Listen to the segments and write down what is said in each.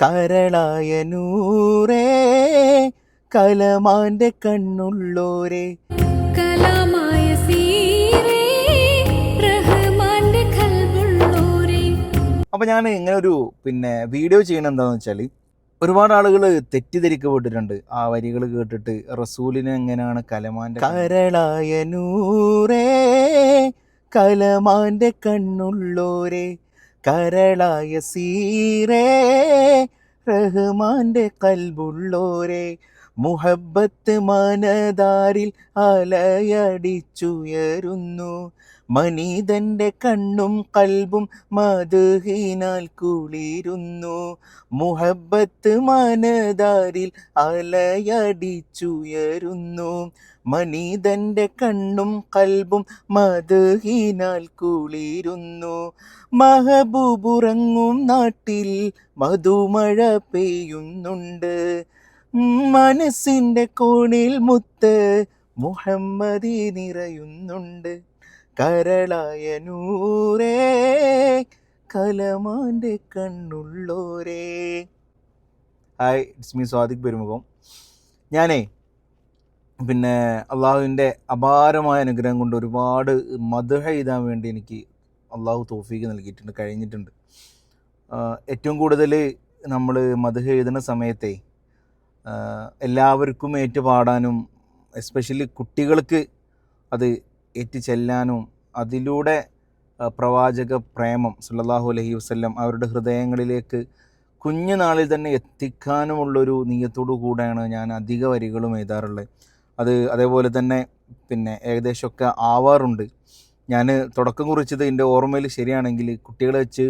കരളായ നൂറേ കലമാന്റെ കണ്ണുള്ളോരേ. കലാമായ സീരേ റഹ്മാന്റെ ഖൽബുള്ളോരേ അപ്പോൾ ഞാൻ ഇങ്ങനെ ഒരു പിന്നെ വീഡിയോ ചെയ്യണത് എന്താണെന്ന് വെച്ചാൽ ഒരുപാട് ആളുകൾ തെറ്റിദ്ധരിക്കപ്പെട്ടിട്ടുണ്ട്. ആ വരികൾ കേട്ടിട്ട് റസൂലിനെ എങ്ങനെയാണ് കലമാന്റെ കരളായ നൂറേ കലമാന്റെ കണ്ണുള്ളോരേ. കരളായ സീരേ റഹ്മാന്റെ കൽബുള്ളോരേ മുഹബത്ത് മനതാരിൽ അലയടിച്ചുയരുന്നു. മനീതന്റെ കണ്ണും കൽബും മധുഹിനാൽ കുളിരുന്നു. മുഹബത്ത് മനതാരിൽ അലയടിച്ചുയരുന്നു. മനീതന്റെ കണ്ണും കൽബും മധുഹിനാൽ കുളിരുന്നു. മഹബൂബുറങ്ങും നാട്ടിൽ മധുമഴ പെയ്യുന്നുണ്ട്. മനസ്സിന്റെ കോണിൽ മുത്ത് മുഹമ്മദി നിറയുന്നുണ്ട്. കരളായ നൂറേ കലമാന്റെ കണ്ണുള്ളോരേ. Hi it's me Swadiq Perumukham. ഞാനേ പിന്നെ അള്ളാഹുവിന്റെ അപാരമായ അനുഗ്രഹം കൊണ്ട് ഒരുപാട് മധുഹ എഴുതാൻ വേണ്ടി എനിക്ക് അള്ളാഹു തോഫീക്ക് നൽകിയിട്ടുണ്ട് കഴിഞ്ഞിട്ടുണ്ട്. ഏറ്റവും കൂടുതൽ നമ്മൾ മധുഹ എഴുതുന്ന സമയത്തെ എല്ലാവർക്കും ഏറ്റു പാടാനും എസ്പെഷ്യലി കുട്ടികൾക്ക് അത് ഏറ്റു ചെല്ലാനും അതിലൂടെ പ്രവാചക പ്രേമം സല്ലല്ലാഹു അലൈഹി വസല്ലം അവരുടെ ഹൃദയങ്ങളിലേക്ക് കുഞ്ഞുനാളിൽ തന്നെ എത്തിക്കാനുമുള്ളൊരു നീയത്തോടു കൂടെയാണ് ഞാൻ അധിക വരികളും എഴുതാറുള്ളത്. അത് അതേപോലെ തന്നെ പിന്നെ ഏകദേശമൊക്കെ ആവാറുണ്ട്. ഞാൻ തുടക്കം കുറിച്ചത് എന്റെ ഓർമ്മയിൽ ശരിയാണെങ്കിൽ കുട്ടികളെ വെച്ച്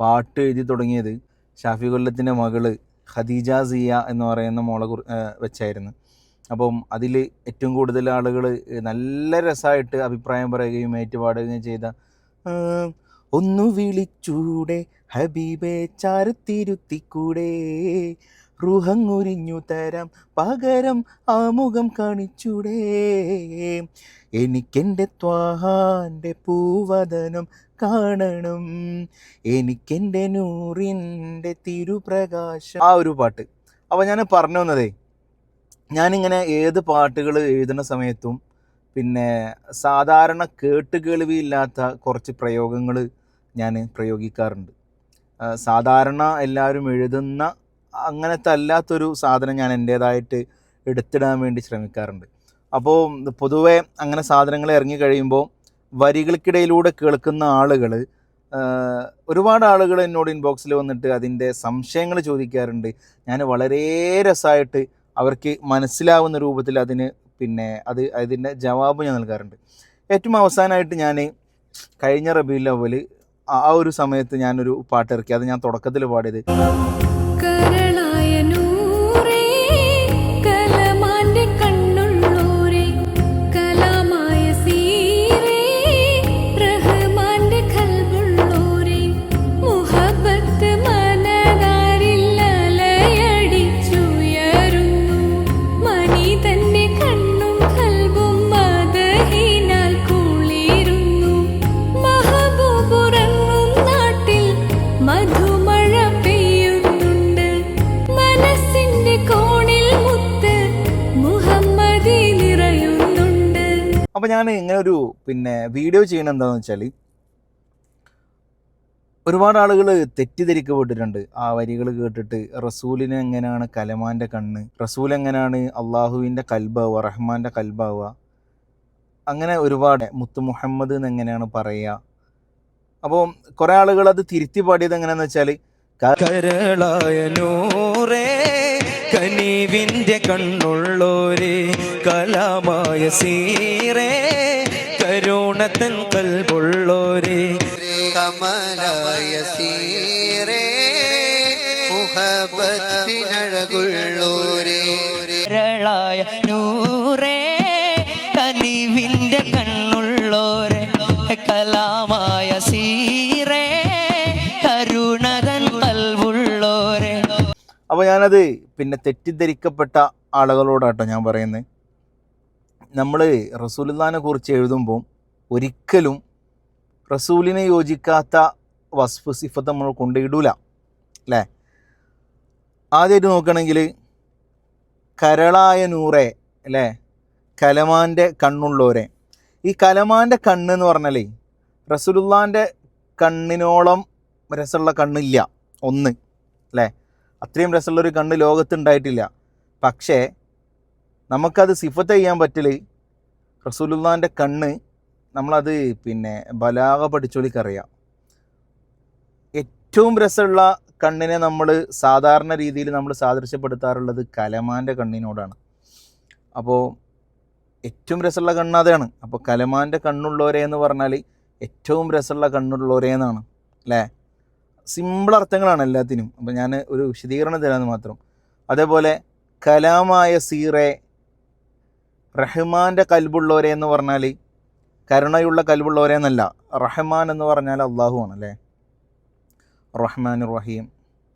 പാട്ട് എഴുതി തുടങ്ങിയത് ഷാഫി കൊല്ലത്തിന്റെ മകൾ ഖദീജ സിയ എന്ന് പറയുന്ന മോളെ വെച്ചായിരുന്നു. അപ്പം അതിൽ ഏറ്റവും കൂടുതൽ ആളുകൾ നല്ല രസമായിട്ട് അഭിപ്രായം പറയുകയും ഏറ്റുപാടുകയും ചെയ്ത ഒന്നു വിളിച്ചൂടെ ഹബീബെ ചാരത്തിരുത്തിക്കൂടെ റുഹങ്ങുരിഞ്ഞു തരാം പകരം ആമുഖം കാണിച്ചൂടേ. എനിക്കെന്റെ ത്വാഹാന്റെ പൂവദനം കാണണം. എനിക്കെന്റെ നൂറിന്റെ തിരുപ്രകാശം. ആ ഒരു പാട്ട്. അപ്പോൾ ഞാൻ പറഞ്ഞു വന്നതേ ഞാനിങ്ങനെ ഏത് പാട്ടുകൾ എഴുതുന്ന സമയത്തും പിന്നെ സാധാരണ കേട്ട് കേൾവിയില്ലാത്ത കുറച്ച് പ്രയോഗങ്ങൾ ഞാൻ പ്രയോഗിക്കാറുണ്ട്. സാധാരണ എല്ലാവരും എഴുതുന്ന അങ്ങനത്തെ അല്ലാത്തൊരു സാധനം ഞാൻ എന്റേതായിട്ട് എടുത്തിടാൻ വേണ്ടി ശ്രമിക്കാറുണ്ട്. അപ്പോൾ പൊതുവെ അങ്ങനെ സാധനങ്ങൾ ഇറങ്ങി കഴിയുമ്പോൾ വരികൾക്കിടയിലൂടെ കേൾക്കുന്ന ആളുകൾ ഒരുപാട് ആളുകൾ എന്നോട് ഇൻബോക്സിൽ വന്നിട്ട് അതിന്റെ സംശയങ്ങൾ ചോദിക്കാറുണ്ട്. ഞാൻ വളരെ രസമായിട്ട് അവർക്ക് മനസ്സിലാവുന്ന രൂപത്തിൽ അതിന് പിന്നെ അത് അതിന്റെ ജവാബ് ഞാൻ നൽകാറുണ്ട്. ഏറ്റവും അവസാനമായിട്ട് ഞാൻ കഴിഞ്ഞ റബീൽ അവൽ ആ ഒരു സമയത്ത് ഞാനൊരു പാട്ട് ഇറക്കി. അത് ഞാൻ തുടക്കത്തിൽ പാടിയത് ഞാൻ ഇങ്ങനെ ഒരു പിന്നെ വീഡിയോ ചെയ്യണത് എന്താണെന്ന് വെച്ചാൽ ഒരുപാട് ആളുകൾ തെറ്റിദ്ധരിക്കപ്പെട്ടിട്ടുണ്ട്. ആ വരികൾ കേട്ടിട്ട് റസൂലിന് എങ്ങനെയാണ് കലമാന്റെ കണ്ണ് റസൂൽ എങ്ങനെയാണ് അള്ളാഹുവിന്റെ കൽബാവുക റഹ്മാന്റെ കൽബാവുക അങ്ങനെ ഒരുപാട് മുത്തു മുഹമ്മദ് എന്ന് എങ്ങനെയാണ് പറയുക. അപ്പോൾ കുറേ ആളുകൾ അത് തിരുത്തി പാടിയത് എങ്ങനെയാണെന്ന് വെച്ചാൽ നൂറേ കണ്ണുള്ളോരേ കലാമായ സീറേ കരുണത്തൻ കൽപുള്ളോരേ. കമലായ സീറേ മുഹബത്തിനഴകുള്ളൂരേ. കരളായ നൂറേ കനിവിന്റെ കണ്ണുള്ളോരെ. കലാമായ സീറേ കരുണതൻ കൽവുള്ളോരെ അപ്പോൾ ഞാനത് പിന്നെ തെറ്റിദ്ധരിക്കപ്പെട്ട ആളുകളോടാട്ടോ ഞാൻ പറയുന്നത് നമ്മൾ റസൂലിനെ കുറിച്ച് എഴുതുമ്പോൾ ഒരിക്കലും റസൂലിനെ യോജിക്കാത്ത വസ്ഫ് സിഫത്ത് നമ്മൾ കൊണ്ടിടൂല അല്ലേ? ആദ്യമായിട്ട് നോക്കുകയാണെങ്കിൽ കരളായ നൂറെ അല്ലേ? കലമാന്റെ കണ്ണുള്ളവരെ. ഈ കലമാന്റെ കണ്ണ് എന്ന് പറഞ്ഞാലേ റസൂലുള്ളാന്റെ കണ്ണിനോളം രസമുള്ള കണ്ണില്ല. ഒന്ന്. അല്ലേ? അത്രയും രസമുള്ളൊരു കണ്ണ് ലോകത്തുണ്ടായിട്ടില്ല പക്ഷേ നമുക്കത് സിഫത്ത് ചെയ്യാൻ പറ്റില്ല റസൂലുള്ളാന്റെ കണ്ണ് നമ്മളത് പിന്നെ ബലാഗ പഠിച്ചോളിക്കറിയാം ഏറ്റവും രസമുള്ള കണ്ണിനെ നമ്മൾ സാധാരണ രീതിയിൽ നമ്മൾ സാദൃശ്യപ്പെടുത്താറുള്ളത് കലമാന്റെ കണ്ണിനോടാണ്. അപ്പോൾ ഏറ്റവും രസമുള്ള കണ്ണ് അതാണ്. അപ്പോൾ കലമാന്റെ കണ്ണുള്ളവരെ എന്ന് പറഞ്ഞാൽ ഏറ്റവും രസമുള്ള കണ്ണുള്ളവരെ എന്നാണ്. അല്ലേ? സിമ്പിൾ അർത്ഥങ്ങളാണ് എല്ലാത്തിനും. അപ്പോൾ ഞാൻ ഒരു വിശദീകരണം തരാമെന്ന് മാത്രം. അതേപോലെ കലാമായ സീറെ റഹ്മാന്റെ കൽബുള്ളവരെ എന്ന് പറഞ്ഞാൽ കരുണയുള്ള കൽബുള്ളവരെ എന്നല്ല റഹ്മാൻ എന്ന് പറഞ്ഞാൽ അള്ളാഹു ആണ് അല്ലേ? റഹ്മാൻ റഹീം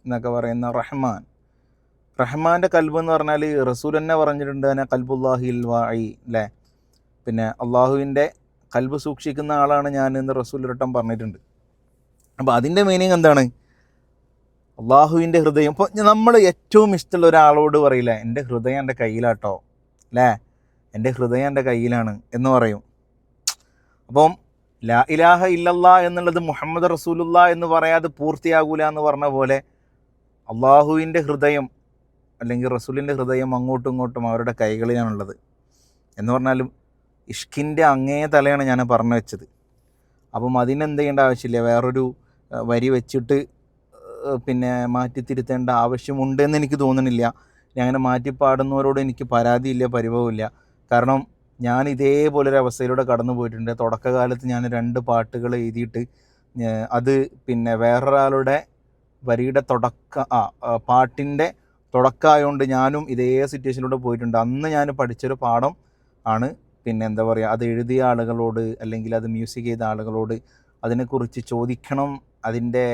എന്നൊക്കെ പറയുന്ന റഹ്മാൻ. റഹ്മാന്റെ കൽബ് എന്ന് പറഞ്ഞാൽ റസൂൽ തന്നെ പറഞ്ഞിട്ടുണ്ട് തന്നെ കൽബുല്ലാഹിൽ വായി അല്ലേ? പിന്നെ അള്ളാഹുവിന്റെ കൽബ് സൂക്ഷിക്കുന്ന ആളാണ് ഞാൻ എന്ന് റസൂൽ ഒരട്ടം പറഞ്ഞിട്ടുണ്ട്. അപ്പോൾ അതിന്റെ മീനിങ് എന്താണ്? അള്ളാഹുവിന്റെ ഹൃദയം. ഇപ്പോൾ നമ്മൾ ഏറ്റവും ഇഷ്ടമുള്ള ഒരാളോട് പറയില്ല എന്റെ ഹൃദയം എന്റെ കയ്യിലാട്ടോ അല്ലേ? എന്റെ ഹൃദയം എന്റെ കയ്യിലാണ് എന്ന് പറയും. അപ്പം ലാ ഇലാഹ ഇല്ലല്ലാ എന്നുള്ളത് മുഹമ്മദ് റസൂലുള്ള എന്ന് പറയാതെ പൂർത്തിയാകൂല എന്ന് പറഞ്ഞ പോലെ അള്ളാഹുവിന്റെ ഹൃദയം അല്ലെങ്കിൽ റസൂലിന്റെ ഹൃദയം അങ്ങോട്ടും ഇങ്ങോട്ടും അവരുടെ കൈകളിലാണുള്ളത്. എന്ന് പറഞ്ഞാലും ഇഷ്കിന്റെ അങ്ങേ തലയാണ് ഞാൻ പറഞ്ഞു വെച്ചത്. അപ്പം അതിനെന്ത് ചെയ്യേണ്ട ആവശ്യമില്ല. വേറൊരു വരി വെച്ചിട്ട് പിന്നെ മാറ്റിത്തിരുത്തേണ്ട ആവശ്യമുണ്ടെന്ന് ആവശ്യമുണ്ട് എനിക്ക് തോന്നണില്ല ഞാൻ അങ്ങനെ മാറ്റി പാടുന്നവരോട് എനിക്ക് പരാതിയില്ല പരിഭവമില്ല. കാരണം ഞാൻ ഇതേപോലെ ഒരു അവസ്ഥയിലൂടെ കടന്നു പോയിട്ടുണ്ട്. തുടക്കകാലത്ത് ഞാൻ രണ്ട് പാട്ടുകൾ എഴുതിയിട്ട് അത് പിന്നെ വേറൊരാളുടെ വരിയുടെ തുടക്ക ആ പാട്ടിന്റെ തുടക്കമായതുകൊണ്ട് ഞാനും ഇതേ സിറ്റുവേഷനിലൂടെ പോയിട്ടുണ്ട്. അന്ന് ഞാൻ പഠിച്ചൊരു പാഠം ആണ് പിന്നെ എന്താ പറയുക അത് എഴുതിയ ആളുകളോട് അല്ലെങ്കിൽ അത് മ്യൂസിക് ചെയ്ത ആളുകളോട് അതിനെക്കുറിച്ച് ചോദിക്കണം അതിന്റെ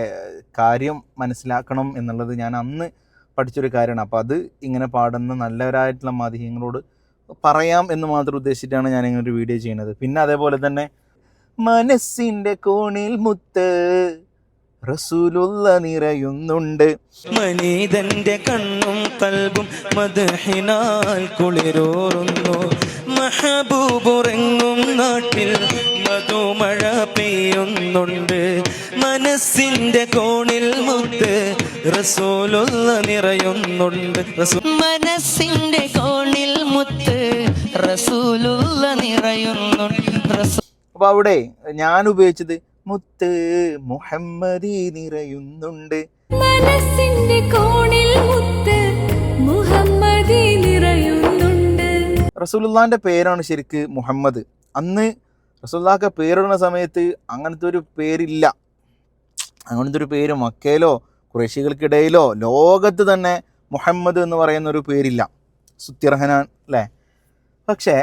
കാര്യം മനസ്സിലാക്കണം എന്നുള്ളത് ഞാൻ അന്ന് പഠിച്ചൊരു കാര്യമാണ്. അപ്പോൾ അത് ഇങ്ങനെ പാടുന്ന നല്ലവരായിട്ടുള്ള മാധ്യമങ്ങളോട് പറയാം എന്ന് മാത്രം ഉദ്ദേശിച്ചിട്ടാണ് ഞാൻ ഇങ്ങനെ ഒരു വീഡിയോ ചെയ്യുന്നത്. പിന്നെ അതേപോലെ തന്നെ മനസ്സിന്റെ കോണിൽ മുത്ത് റസൂലുള്ള നിറയുന്നുണ്ട്. മനീതന്റെ കണ്ണും കൽബും മദഹിനാൽ കുളിരോറുന്നു. മഹബൂബുറങ്ങും നാട്ടിൽ മധുമഴ പെയ്യുന്നുണ്ട്. മനസ്സിന്റെ കോണിൽ മുത്ത് റസൂലുള്ള നിറയുന്നുണ്ട്. മനസ്സിന്റെ കോണിൽ മുത്ത് റസൂലുള്ള നിറയുന്നുണ്ട് റസൂ അവിടെ ഞാൻ ഉപയോഗിച്ചത് മുത്ത് മുഹമ്മദി നിറയുന്നുണ്ട്. മനസ്സിന്റെ കോണിൽ മുത്ത് മുഹമ്മദി നിറയുന്നുണ്ട്. റസൂലുള്ളാന്റെ പേരാണ് ശരിക്ക് മുഹമ്മദ്. അന്ന് റസൂല്ലാക്ക പേരിടുന്ന സമയത്ത് അങ്ങനത്തെ ഒരു പേരില്ല. അങ്ങനത്തെ ഒരു പേര് മക്കയിലോ കുറേശികൾക്കിടയിലോ ലോകത്ത് തന്നെ മുഹമ്മദ് എന്ന് പറയുന്ന ഒരു പേരില്ല. സുത്യർഹനാൻ അല്ലേ? പക്ഷേ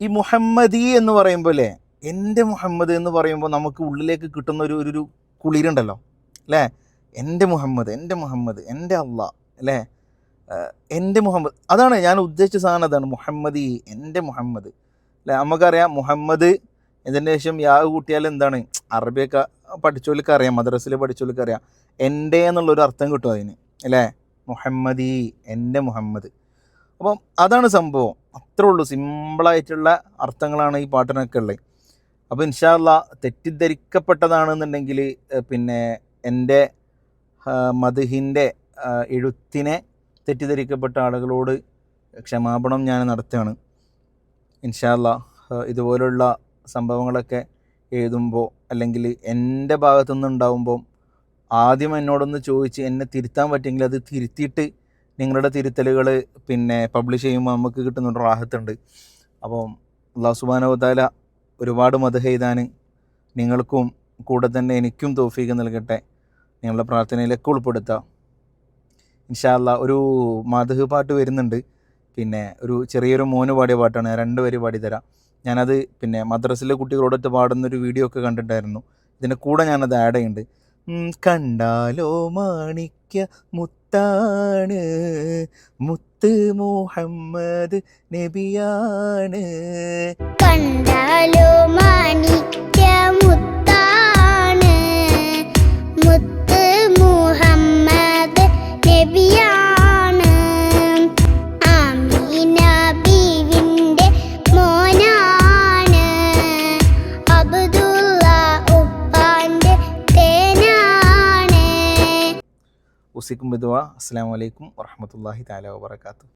ഈ മുഹമ്മദി എന്ന് പറയുമ്പോൾ അല്ലേ എന്റെ മുഹമ്മദ് എന്ന് പറയുമ്പോൾ നമുക്ക് ഉള്ളിലേക്ക് കിട്ടുന്ന ഒരു ഒരു- കുളിരുണ്ടല്ലോ അല്ലേ? എന്റെ മുഹമ്മദ് എന്റെ മുഹമ്മദ് എന്റെ അള്ളാ അല്ലേ? എന്റെ മുഹമ്മദ് അതാണ് ഞാൻ ഉദ്ദേശിച്ച സാധനം അതാണ് മുഹമ്മദി എന്റെ മുഹമ്മദ് അല്ലേ? നമുക്കറിയാം മുഹമ്മദ് ഇതിന്റെ ശേഷം യാ കൂട്ടിയാൽ എന്താണ്? അറബിയൊക്കെ പഠിച്ചോലിക്ക് അറിയാം മദ്രസിൽ പഠിച്ചോലിക്ക് അറിയാം. എന്റെ എന്നുള്ളൊരു അർത്ഥം കിട്ടും അതിന് അല്ലേ? മുഹമ്മദി എന്റെ മുഹമ്മദ്. അപ്പം അതാണ് സംഭവം. അത്രേ ഉള്ളൂ. സിമ്പിളായിട്ടുള്ള അർത്ഥങ്ങളാണ് ഈ പാട്ടിനൊക്കെ ഉള്ളത് അപ്പോൾ ഇൻഷാല്ല തെറ്റിദ്ധരിക്കപ്പെട്ടതാണെന്നുണ്ടെങ്കിൽ പിന്നെ എന്റെ മധുഹിന്റെ എഴുത്തിനെ തെറ്റിദ്ധരിക്കപ്പെട്ട ആളുകളോട് ക്ഷമാപണം ഞാൻ നടത്തുകയാണ്. ഇൻഷാല്ല ഇതുപോലുള്ള സംഭവങ്ങളൊക്കെ എഴുതുമ്പോൾ അല്ലെങ്കിൽ എന്റെ ഭാഗത്തുനിന്ന് ഉണ്ടാവുമ്പോൾ ആദ്യം എന്നോടൊന്ന് ചോദിച്ച് എന്നെ തിരുത്താൻ പറ്റുമെങ്കിൽ അത് തിരുത്തിയിട്ട് നിങ്ങളുടെ തിരുത്തലുകൾ പിന്നെ പബ്ലിഷ് ചെയ്യുമ്പോൾ നമുക്ക് കിട്ടുന്ന ഒരു റാഹത്തുണ്ട്. അപ്പം അള്ളാഹു സുബാനവതാല ഒരുപാട് എഴുതാൻ നിങ്ങൾക്കും കൂടെ തന്നെ എനിക്കും തോഫീക്ക് നൽകട്ടെ. നിങ്ങളുടെ പ്രാർത്ഥനയിലൊക്കെ ഉൾപ്പെടുത്താം. ഇൻഷാല്ല ഒരു മധു പാട്ട് വരുന്നുണ്ട്. പിന്നെ ഒരു ചെറിയൊരു മോന് പാടിയ പാട്ടാണ്. ഞാൻ രണ്ട് വരി പാടി തരാം. ഞാനത് പിന്നെ മദ്രസിലെ കുട്ടികളോടൊത്ത് പാടുന്നൊരു വീഡിയോ ഒക്കെ കണ്ടിട്ടായിരുന്നു ഇതിന്റെ കൂടെ ഞാനത് ആഡ് ചെയ്യുന്നുണ്ട്. കണ്ടാലോ മാണിക്യ മുത്താണ്. മുത്ത് മുഹമ്മദ് നബിയാണ്. കണ്ടാലോ മാണിക്യ മുത്ത് ഉസിക്കും ബിദ്വ അസ്സാം വലൈക്കും വറഹമത്തല്ലാഹി താല വാബർക്കാത്തു